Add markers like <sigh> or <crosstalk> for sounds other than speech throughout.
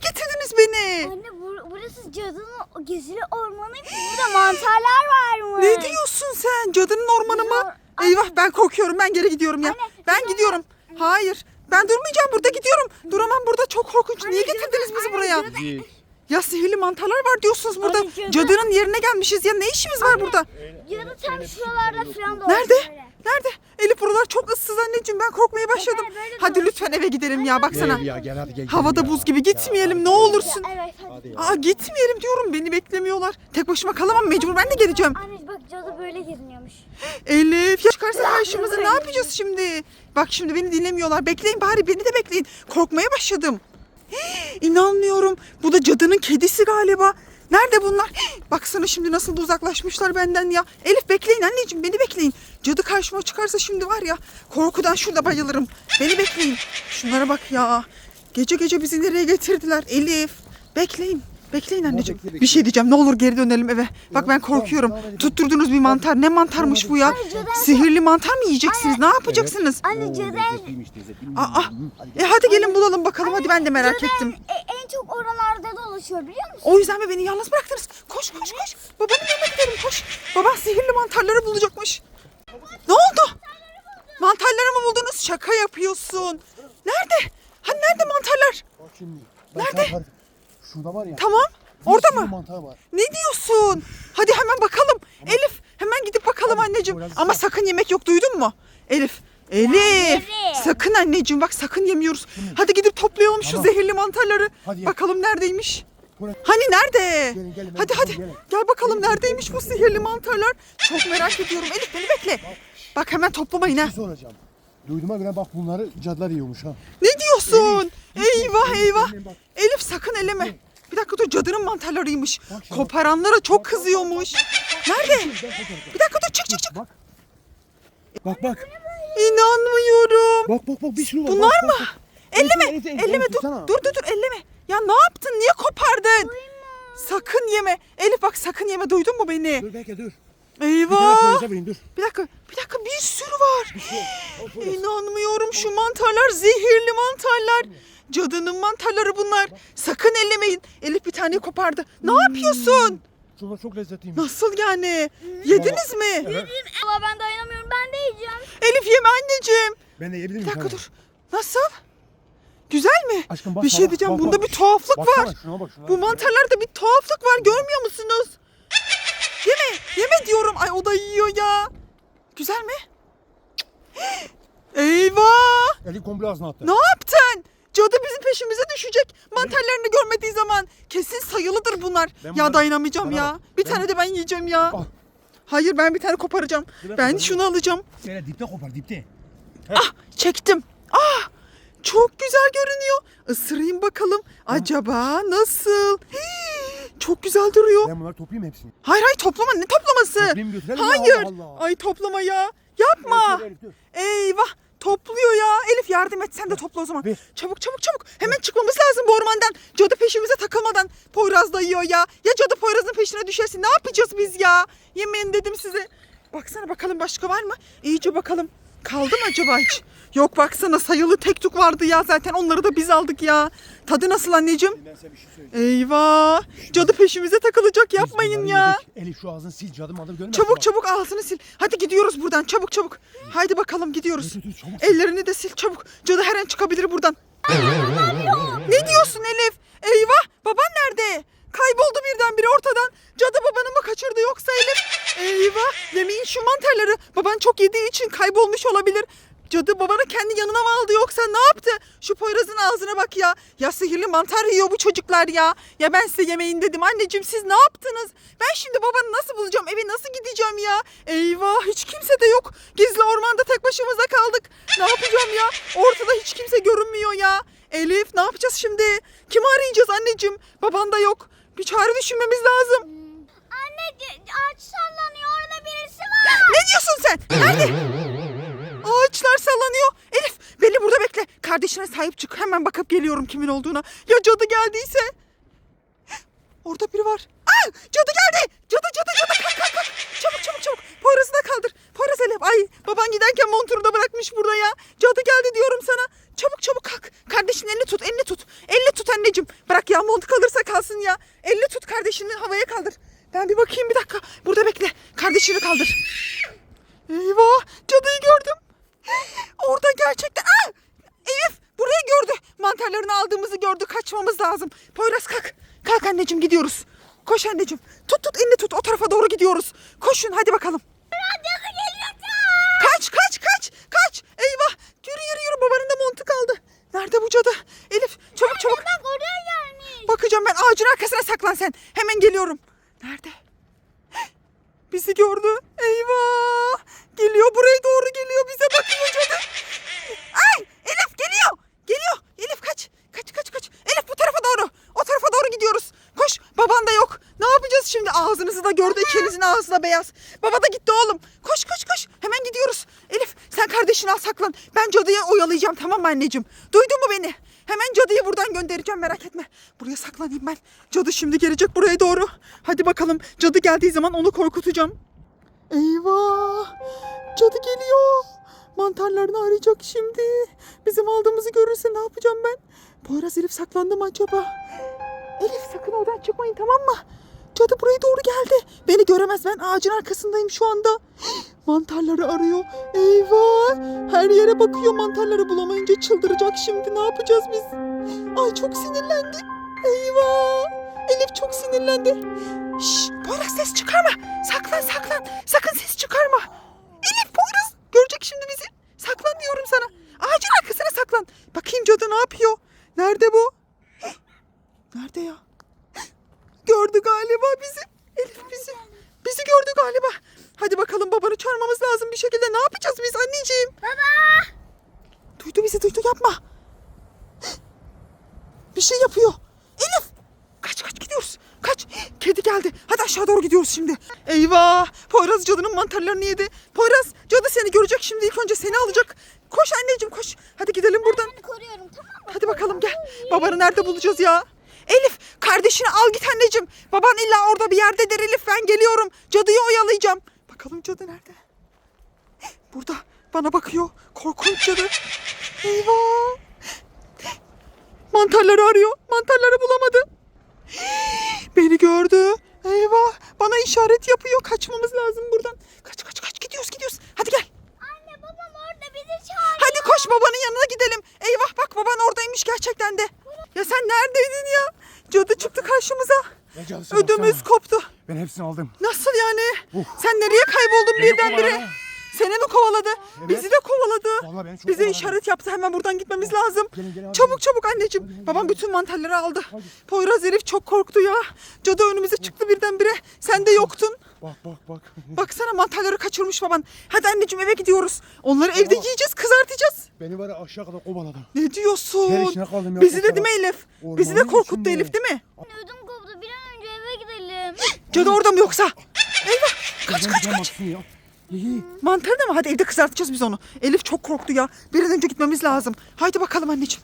getirdiniz beni? Anne bur- burası cadının gizli ormanı. Burada mantarlar varmış. Ne diyorsun sen? Cadının ormanı mı? Zor- Eyvah ben korkuyorum. Ben geri gidiyorum ya. Anne, Ben gidiyorum. Hayır. Ben durmayacağım. Burada gidiyorum. Duramam burada. Çok korkunç. Niye cadı- getirdiniz bizi anne, buraya? cadı- Ya sihirli mantarlar var diyorsunuz burada. Anne, cadı- Cadının yerine gelmişiz ya. Ne işimiz var burada? Cadı tam şuralarda falan da Nerede? böyle. Nerede? Elif buralar çok ıssız anneciğim. Ben korkmaya başladım. Böyle Hadi lütfen eve gidelim ya. Baksana. Gel ya gel hadi gel. Havada ya. buz gibi gitmeyelim. Ne olursun. Evet hadi. Hadi ya. Aa gitmeyelim diyorum. Beni beklemiyorlar. Tek başıma kalamam. Mecbur ben de geleceğim. Anne bak cadı böyle geziniyormuş. Elif ya çıkarsa karşımıza ne yapacağız şimdi? Bak şimdi beni dinlemiyorlar. Bekleyin bari beni de bekleyin. Korkmaya başladım. Hii, <gasps> İnanmıyorum. Bu da cadının kedisi galiba. Nerede bunlar? <gasps> Baksana şimdi nasıl da uzaklaşmışlar benden ya. Elif bekleyin anneciğim beni bekleyin. Cadı karşıma çıkarsa şimdi var ya korkudan şurada bayılırım. Beni bekleyin. Şunlara bak ya. Gece gece bizi nereye getirdiler? Elif bekleyin. Bekleyin anneciğim. bekle, bekle. Bir şey diyeceğim. Ne olur geri dönelim eve. Bak ben korkuyorum. Tutturdunuz bir mantar. Ne mantarmış bu ya? Sihirli mantar mı yiyeceksiniz? Ne yapacaksınız? Anne lezzetli. Aa, Hadi e hadi gelin bulalım bakalım. Hadi ben de merak ettim. En, en çok oralarda dolaşıyor biliyor musun? O yüzden mi beni yalnız bıraktınız? Koş koş koş. Babanın yanına gidelim koş. Baban sihirli mantarları bulacakmış. Ne oldu? Mantarları mı buldunuz? Şaka yapıyorsun. Nerede? Hani nerede mantarlar? Nerede? Şurada var ya. Tamam. bir Orada sürü mı? mantar var. Ne diyorsun? Hadi hemen bakalım. Elif hemen gidip bakalım Hadi, anneciğim. biraz Ama sakın yemek yok duydun mu? Elif. Elif. yerim. Sakın anneciğim bak sakın yemiyoruz. Hadi gidip toplayalım şu Tamam. zehirli mantarları. Hadi. Bakalım neredeymiş? Buraya. Hani nerede? Gelin, gelin, hadi gelin, hadi. gelin. Gel bakalım neredeymiş bu sihirli mantarlar? Çok merak ediyorum. Elif beni bekle. Bak hemen toplamayın ha. Bir şey soracağım. Duyduğuma göre bak bunları cadılar yiyormuş ha. Ne diyorsun? Eyvah eyvah. Elif, sakın eleme. Bir dakika dur cadının mantarlarıymış. Bak şuna. Koparanlara çok kızıyormuş. Nerede? Bir dakika dur çık çık çık. Bak. Bak bak. İnanmıyorum. Bak bak bak bir sürü var. Bunlar bak, mı? bak, bak. Elleme, Elif, Elif, elleme Elif, dur. tutsana. Dur dur dur elleme. Ya ne yaptın? Niye kopardın? Sakın yeme. Elif bak sakın yeme. Duydun mu beni? Dur bekle dur. Eyvah. vereyim dur. Bir dakika. Bir dakika bir sürü var. Polis. İnanmıyorum şu mantarlar zehirli mantarlar. Cadının mantarları bunlar. Sakın ellemeyin. Elif bir tane kopardı. Ne yapıyorsun? Şunlar çok lezzetliymiş. Nasıl yani? Yediniz mi? Evet. Valla ben dayanamıyorum ben de yiyeceğim. Elif yeme anneciğim. Ben de yiyebilir Bir miyim? dakika dur. Nasıl? Güzel mi? Aşkım bak bir şey diyeceğim. bak, Bunda bak. bir tuhaflık Baksana, var. şuna bak, şuna Bu bak. mantarlarda bir tuhaflık var. Görmüyor musunuz? Yeme. Yeme diyorum. Ay o da yiyor ya. Güzel mi? Eyvah. Eli komple ağzına attı. Ne yaptın? Cadı bizim peşimize düşecek. Mantarlarını görmediği zaman kesin sayılıdır bunlar. Ben ya bunları- dayanamayacağım Bana ya. bak, Bir ben- tane de ben yiyeceğim ya. Al. Hayır ben bir tane koparacağım. Ben ben- şunu alacağım. Şöyle dipte kopar dipte. Ah çektim. Ah çok güzel görünüyor. Isırayım bakalım. Acaba nasıl? Hii, çok güzel duruyor. Ben bunları toplayayım hepsini. Hayır hayır toplama ne toplaması? Toplayayım götürelim ya, Hayır. Allah Allah. Ay toplama ya. Yapma. Elif, dur. Eyvah topluyor ya. Elif yardım et sen de topla o zaman. Ver. Çabuk çabuk çabuk. Hemen çıkmamız lazım bu ormandan. Cadı peşimize takılmadan. Poyraz da yiyor ya. Ya cadı Poyraz'ın peşine düşerse ne yapacağız biz ya? Yemeyin dedim size. Baksana bakalım başka var mı? İyice bakalım. Kaldı mı acaba hiç? Yok baksana sayılı tek tük vardı ya zaten onları da biz aldık ya. Tadı nasıl anneciğim? Ben size bir şey söyleyeyim. Eyvah. Cadı peşimize takılacak yapmayın Biz ya. yedik. Elif şu ağzını sil cadım alır görmüyor Çabuk çabuk ağzını sil. Hadi gidiyoruz buradan çabuk çabuk. Haydi bakalım gidiyoruz. Dur, dur, çabuk. Ellerini de sil çabuk. Cadı her an çıkabilir buradan. ne diyorsun Elif? Eyvah baban nerede? Kayboldu birdenbire ortadan. Cadı babanı mı kaçırdı yoksa Elif? Eyvah yemeyin şu mantarları. Baban çok yediği için kaybolmuş olabilir. Cadı babanı kendi yanına mı aldı yoksa ne yaptı? Şu Poyraz'ın ağzına bak ya. Ya sihirli mantar yiyor bu çocuklar ya. Ya ben size yemeyin dedim. Anneciğim siz ne yaptınız? Ben şimdi babanı nasıl bulacağım? Eve nasıl gideceğim ya? Eyvah hiç kimse de yok. Gizli ormanda tek başımıza kaldık. Ne yapacağım ya? Ortada hiç kimse görünmüyor ya. Elif ne yapacağız şimdi? Kimi arayacağız anneciğim? Baban da yok. Bir çare düşünmemiz lazım. Anne ağaç sallanıyor orada birisi var. Ne diyorsun sen? Nerede? <laughs> Ağaçlar sallanıyor. Elif beni burada bekle. Kardeşine sahip çık. Hemen bakıp geliyorum kimin olduğuna. Ya cadı geldiyse? Orada biri var. Aa, cadı geldi. Cadı cadı cadı kalk kalk kalk. Çabuk çabuk çabuk. Poyraz'ı da kaldır. Poyraz Elif. Ay baban giderken montunu da bırakmış burada ya. Cadı geldi diyorum sana. Çabuk çabuk kalk. Kardeşin elini tut elini tut. Elini tut anneciğim. Bırak ya mont kalırsa kalsın ya. Elini tut kardeşini havaya kaldır. Ben bir bakayım bir dakika. Burada bekle. Kardeşini kaldır. Eyvah cadıyı gördüm. Orada gerçekten. Aa! Elif burayı gördü. Mantarlarını aldığımızı gördü. Kaçmamız lazım. Poyraz kalk. Kalk anneciğim gidiyoruz. Koş anneciğim. Tut tut elini tut. O tarafa doğru gidiyoruz. Koşun hadi bakalım. Kaç kaç kaç kaç. Eyvah. Yürü yürü yürü. Babanın da montu kaldı. Nerede bu cadı? Elif çabuk çabuk. Bak oraya gelmiş. Bakacağım ben ağacın arkasına saklan sen. Hemen geliyorum. Nerede? Bizi gördü. Eyvah. Geliyor buraya doğru geliyor. Bize bakıyor cadı. Ay Elif geliyor. Geliyor. Elif kaç. Kaç kaç kaç. Elif bu tarafa doğru. O tarafa doğru gidiyoruz. Koş. Baban da yok. Ne yapacağız şimdi? Ağzınızı da gördü. İkinizin ağzı da beyaz. Baba da gitti oğlum. Koş koş koş. Hemen gidiyoruz. Elif sen kardeşini al saklan. Ben cadıyı oyalayacağım tamam mı anneciğim? Duydun mu beni? Hemen cadıyı buradan göndereceğim merak etme. Buraya saklanayım ben. Cadı şimdi gelecek buraya doğru. Hadi bakalım. Cadı geldiği zaman onu korkutacağım. Eyvah! Cadı geliyor. Mantarlarını arayacak şimdi. Bizim aldığımızı görürse ne yapacağım ben? Poyraz Elif saklandı mı acaba? Elif sakın oradan çıkmayın tamam mı? Cadı buraya doğru geldi. Beni göremez ben ağacın arkasındayım şu anda. Mantarları arıyor. Eyvah! Her yere bakıyor mantarları bulamayınca çıldıracak şimdi. Ne yapacağız biz? Ay çok sinirlendi. Eyvah! Elif çok sinirlendi. Şşş Poyraz ses çıkarma. Saklan saklan. Sakın ses çıkarma. Elif Poyraz görecek şimdi bizi. Saklan diyorum sana. Ağacın arkasına saklan. Bakayım cadı ne yapıyor? Nerede bu? Nerede ya? Gördü galiba bizi. Elif bizi. Bizi gördü galiba. Hadi bakalım babanı çağırmamız lazım bir şekilde. Ne yapacağız biz anneciğim? Baba. Duydu bizi duydu yapma. Bir şey yapıyor. Elif. Kaç kaç gidiyoruz. Kaç. Kedi geldi. Hadi aşağı doğru gidiyoruz şimdi. Eyvah. Poyraz cadının mantarlarını yedi. Poyraz cadı seni görecek şimdi ilk önce seni alacak. Koş anneciğim koş. Hadi gidelim buradan. Seni koruyorum tamam mı? Hadi bakalım gel. Babanı nerede bulacağız ya? Elif kardeşini al git anneciğim. Baban illa orada bir yerdedir Elif ben geliyorum. Cadıyı oyalayacağım. Bakalım cadı nerede? Burada bana bakıyor. Korkunç cadı. Eyvah. Mantarları arıyor. Mantarları bulamadı. Beni gördü. Eyvah. Bana işaret yapıyor. Kaçmamız lazım buradan. Kaç kaç kaç gidiyoruz gidiyoruz. Hadi gel. Anne babam orada bizi çağırıyor. Hadi koş babanın yanına gidelim. Eyvah bak baban oradaymış gerçekten de. Ya sen neredeydin ya? Cadı çıktı karşımıza. Ne cadısı Ödümüz baksana. koptu. Ben hepsini aldım. Nasıl yani? Uh. Sen nereye kayboldun Beni birdenbire? kovaladı. Seni mi kovaladı? Evet. Bizi de kovaladı. Vallahi beni çok Bize kovaladı. işaret yaptı. Hemen buradan gitmemiz lazım. Gelin, gelin, hadi çabuk çabuk anneciğim. Babam bütün mantarları aldı. Hadi. Poyraz herif çok korktu ya. Cadı önümüze çıktı birdenbire. Sen de yoktun. Bak bak bak. Baksana mantarları kaçırmış baban. Hadi anneciğim eve gidiyoruz. Onları evde yiyeceğiz, kızartacağız. Beni var ya aşağı kadar kovaladı. Ne diyorsun? Ter içine kaldım ya, Bizi de değil mi. Elif? Bizi de Ormanın korkuttu içinde. Elif değil mi? Ödüm koptu bir an önce eve gidelim. Cadı orada mı yoksa? Eyvah! Kaç kaç kaç! baksın ya. İyi. Mantar da mı? Hadi evde kızartacağız biz onu. Elif çok korktu ya. Bir an önce gitmemiz lazım. Haydi bakalım. Anneciğim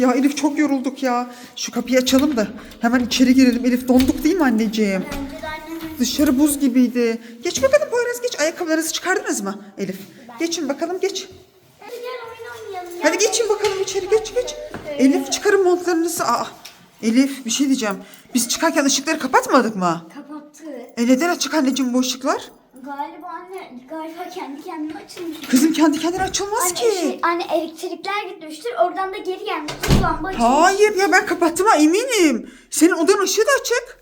ya. Elif çok yorulduk ya. Şu kapıyı açalım da hemen içeri girelim. Elif donduk değil mi anneciğim? Dışarı buz gibiydi. Geç bakalım Poyraz geç. Ayakkabılarınızı çıkardınız mı Elif? Geçin bakalım geç. Hadi geçin bakalım içeri geç geç. Elif çıkarın montlarınızı. Aa, Elif bir şey diyeceğim. Biz çıkarken ışıkları kapatmadık mı? Kapattı. E neden açık anneciğim bu ışıklar? Galiba anne galiba kendi kendine açılmış. Kızım kendi kendine açılmaz Anne, ki. şey, anne elektrikler gitmiştir. Oradan da geri gelmiştir. Lamba açılmış. Hayır ya ben kapattığıma eminim. Senin odanın ışığı da açık.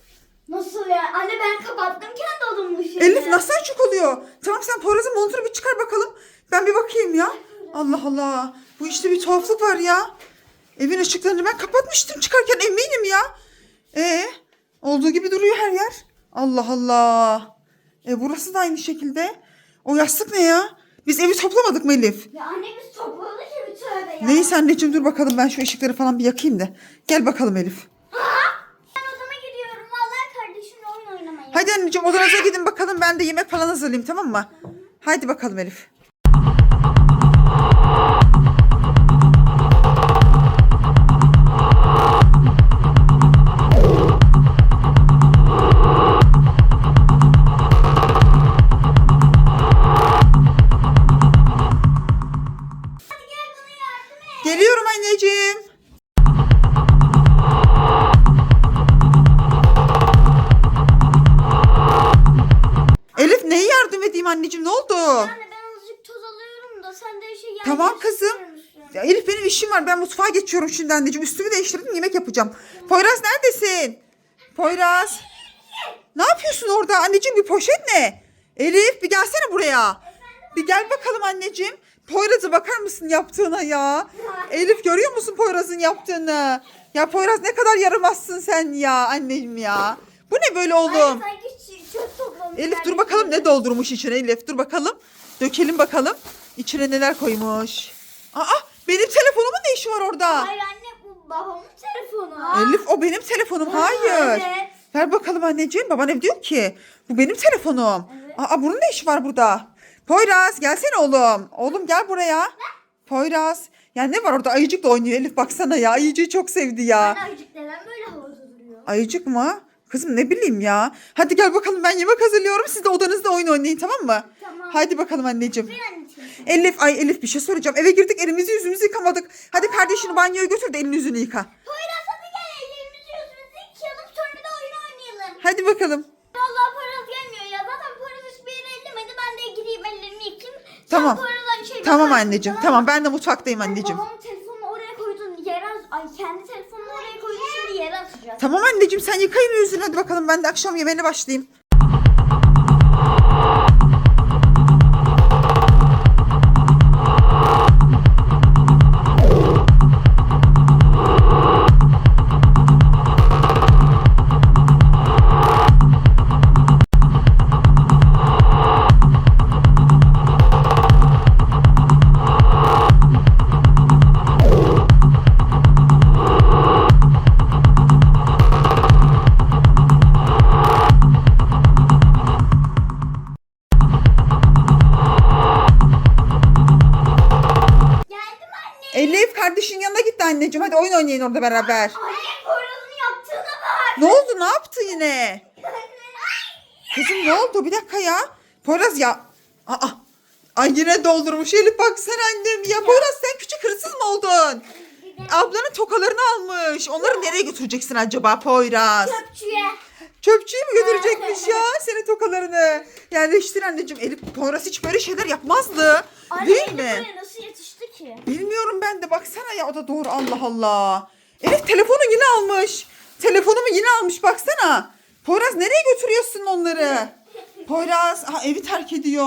Nasıl ya? Anne ben kapattım kendi odamın ışığını. Elif nasıl açık oluyor? Tamam sen Poyraz'ın montunu bir çıkar bakalım. Ben bir bakayım ya. Allah Allah. Bu işte bir tuhaflık var ya. Evin ışıklarını ben kapatmıştım çıkarken eminim ya. Ee, olduğu gibi duruyor her yer. Allah Allah. E burası da aynı şekilde. O yastık ne ya? Biz evi toplamadık mı Elif? Ya anne biz topladık ya bir tövbe ya. Neyse anneciğim dur bakalım ben şu ışıkları falan bir yakayım da. Gel bakalım Elif. Ben odama gidiyorum. Vallahi kardeşimle oyun oynamaya. Hadi anneciğim odanıza gidin bakalım ben de yemek falan hazırlayayım tamam mı? Haydi bakalım Elif. Tamam kızım. Ya Elif benim işim var ben mutfağa geçiyorum şimdi anneciğim üstümü değiştirdim yemek yapacağım. Poyraz neredesin? Poyraz. Ne yapıyorsun orada anneciğim bir poşet ne? Elif bir gelsene buraya. Bir gel bakalım anneciğim. Poyraz'a bakar mısın yaptığına ya? Elif görüyor musun Poyraz'ın yaptığını? Ya Poyraz ne kadar yaramazsın sen ya anneciğim ya. Bu ne böyle oğlum? Elif dur bakalım ne doldurmuş içine Elif dur bakalım. Dökelim bakalım. İçine neler koymuş. Aa benim telefonumun ne işi var orada? Hayır anne bu babamın telefonu. Elif o benim telefonum. Hayır. Evet. Ver bakalım anneciğim. Baban ev diyor ki bu benim telefonum. Evet. Aa bunun ne işi var burada? Poyraz gelsene oğlum. Oğlum gel buraya. Poyraz. Ya ne var orada ayıcık da oynuyor Elif baksana ya. Ayıcığı çok sevdi ya. Anne ayıcık neden böyle havada duruyor? Ayıcık mı? Kızım ne bileyim ya. Hadi gel bakalım ben yemek hazırlıyorum. Siz de odanızda oyun oynayın tamam mı? Hadi bakalım anneciğim. Elif ay Elif bir şey soracağım. Eve girdik elimizi yüzümüzü yıkamadık. Hadi kardeşini banyoya götür de elini yüzünü yıka. Poyraz hadi gel ellerimizi yüzümüzü yıkayalım sonra da oyun oynayalım. Hadi bakalım. Vallahi Poyraz gelmiyor ya. Zaten Poyraz hiçbir yere ellemedi. Ben de gideyim ellerimi yıkayayım. Sen Tamam. Poyraz'a şey Tamam anneciğim. Tamam ben de mutfaktayım anneciğim. Babamın telefonunu oraya koydun yere Ay kendi telefonunu oraya koydun şimdi yere atacağız. Tamam anneciğim sen yıka elini yüzünü hadi bakalım ben de akşam yemeğine başlayayım. Oynayın orada beraber. Anne yaptığına bak. Ne oldu ne yaptı yine? Kızım ne oldu bir dakika ya. Poyraz ya. Aa. Ay yine doldurmuş Elif baksana annem ya. Poyraz sen küçük hırsız mı oldun? Ablanın tokalarını almış. Onları nereye götüreceksin acaba Poyraz? Çöpçüye. Çöpçüyü mü götürecekmiş ya senin tokalarını? Yerleştir anneciğim. Elif Poyraz hiç böyle şeyler yapmazdı. Anne Değil mi? buraya nasıl yetişti ki? Bilmiyorum ben de baksana ya o da doğru Allah Allah. Elif telefonu yine almış. Telefonumu yine almış baksana. Poyraz nereye götürüyorsun onları? <laughs> Poyraz aha, evi terk ediyor.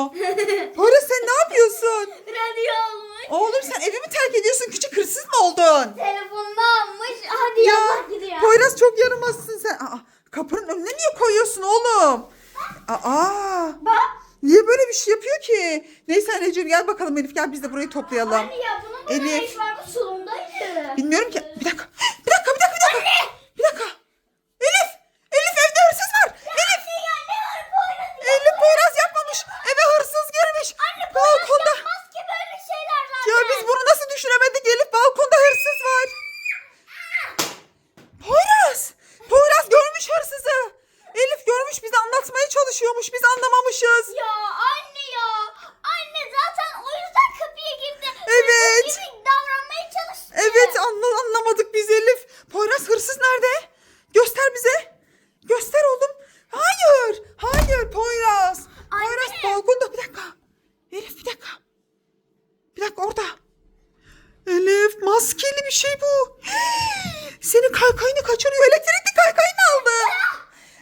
Poyraz sen ne yapıyorsun? Radyo almış. Oğlum sen evi mi terk ediyorsun? Küçük hırsız mı oldun? Telefonunu almış. Hadi Ya yallah gidiyor. Poyraz çok yaramazsın sen. Aa, kapının önüne niye koyuyorsun oğlum? Aa, Bak. niye böyle bir şey yapıyor ki? Neyse anneciğim gel bakalım Elif gel biz de burayı toplayalım. Anne ya bunun ne Elif. iş var? Bu salondaydı. Bilmiyorum ki. Bir dakika. Bir dakika, bir dakika, bir dakika. Bir dakika. Elif evde hırsız var. Elif! Ya ne var Poyraz? Elif Poyraz yapmamış. Eve hırsız girmiş. Balkonda. Yapmaz ki böyle şeyler zaten. Ya biz bunu nasıl düşünemedik Elif? Balkonda hırsız var. Poyraz! Poyraz görmüş hırsızı. Elif görmüş bize anlatmaya çalışıyormuş. Biz anlamamışız. Ya anne ya. Anne zaten o yüzden kapıya girdi. Evet. Hırsız gibi davranmaya çalıştı. Evet anla- anlamadık biz Elif. Poyraz hırsız nerede? Göster bize. Göster oğlum. Hayır. Hayır Poyraz. Poyraz Anne. balkonda bir dakika. Elif bir dakika. Bir dakika orada. Elif maskeli bir şey bu. Senin kaykayını kaçırıyor. Elektrikli kaykayını aldı.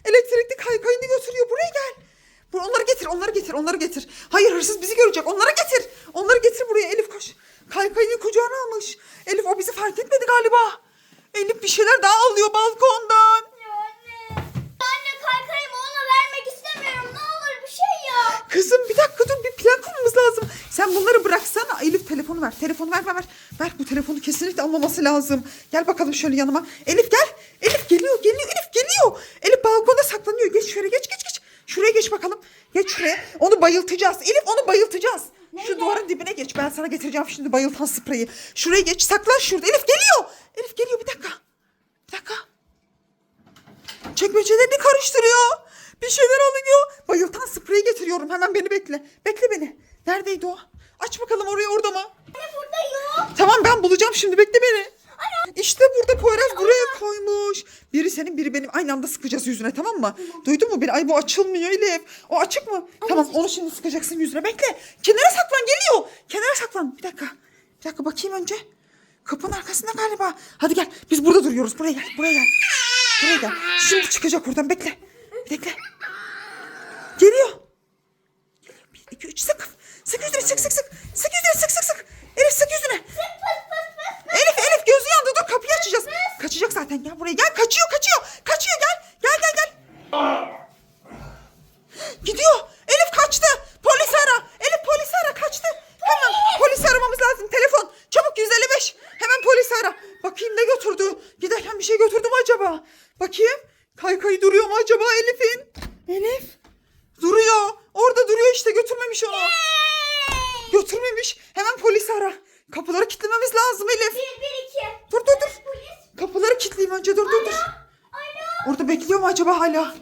Elektrikli kaykayını götürüyor. Buraya gel. Bu, onları getir, onları getir, onları getir. Hayır hırsız bizi görecek. Onları getir. Onları getir buraya Elif koş. Kaykayını kucağına almış. Elif o bizi fark etmedi galiba. Elif bir şeyler daha alıyor balkondan. Ya anne. Anne kaykayımı ona verme telefonu ver. Telefonu ver ver ver. Ver bu telefonu kesinlikle almaması lazım. Gel bakalım şöyle yanıma. Elif gel. Elif geliyor geliyor Elif geliyor. Elif balkonda saklanıyor. Geç şöyle geç geç geç. Şuraya geç bakalım. Geç şuraya. Onu bayıltacağız. Elif onu bayıltacağız. Şu duvarın dibine geç. Ben sana getireceğim şimdi bayıltan spreyi. Şuraya geç. Saklan şurada. Elif geliyor. Elif geliyor bir dakika. Bir dakika. Çekmecelerini karıştırıyor. Bir şeyler oluyor. Bayıltan spreyi getiriyorum. Hemen beni bekle. Bekle beni. Neredeydi o? Aç bakalım orayı orada mı? Anne burada yok. Bulacağım şimdi bekle beni. İşte burada Poyraz buraya koymuş. Biri senin biri benim aynı anda sıkacağız yüzüne tamam mı? Duydun mu beni? Ay bu açılmıyor Elif. O açık mı? Tamam onu şimdi sıkacaksın yüzüne. Bekle. Kenara saklan geliyor. Kenara saklan. Bir dakika. Bir dakika bakayım önce. Kapının arkasında galiba. Hadi gel. Biz burada duruyoruz. Buraya gel. Buraya gel. Buraya gel. Şimdi çıkacak oradan. Bekle. Bekle. Geliyor. Geliyor. Bir, iki, üç. Sık. Sık yüzüne. Sık sık sık. Sık yüzüne. Sık sık sık. Elif sık yüzüne. Elif Elif gözü yandı dur kapıyı açacağız. Kaçacak zaten gel buraya gel kaçıyor kaçıyor. Kaçıyor gel gel gel gel. Gidiyor. Elif kaçtı. Polis ara. Elif polis ara kaçtı. Hemen polis aramamız lazım. Telefon çabuk 155. Hemen polis ara. Bakayım ne götürdü. Giderken bir şey götürdü mü acaba? Bakayım. Kaykayı duruyor mu acaba Elif'in? Elif. Duruyor. Orada duruyor işte götürmemiş onu. Götürmemiş. Hemen polisi ara. Kapıları kilitlememiz lazım Elif. Bir, bir, iki. Dur dur dur. Polis. Kilitleyeyim önce dur dur dur. Orada bekliyor mu acaba hala?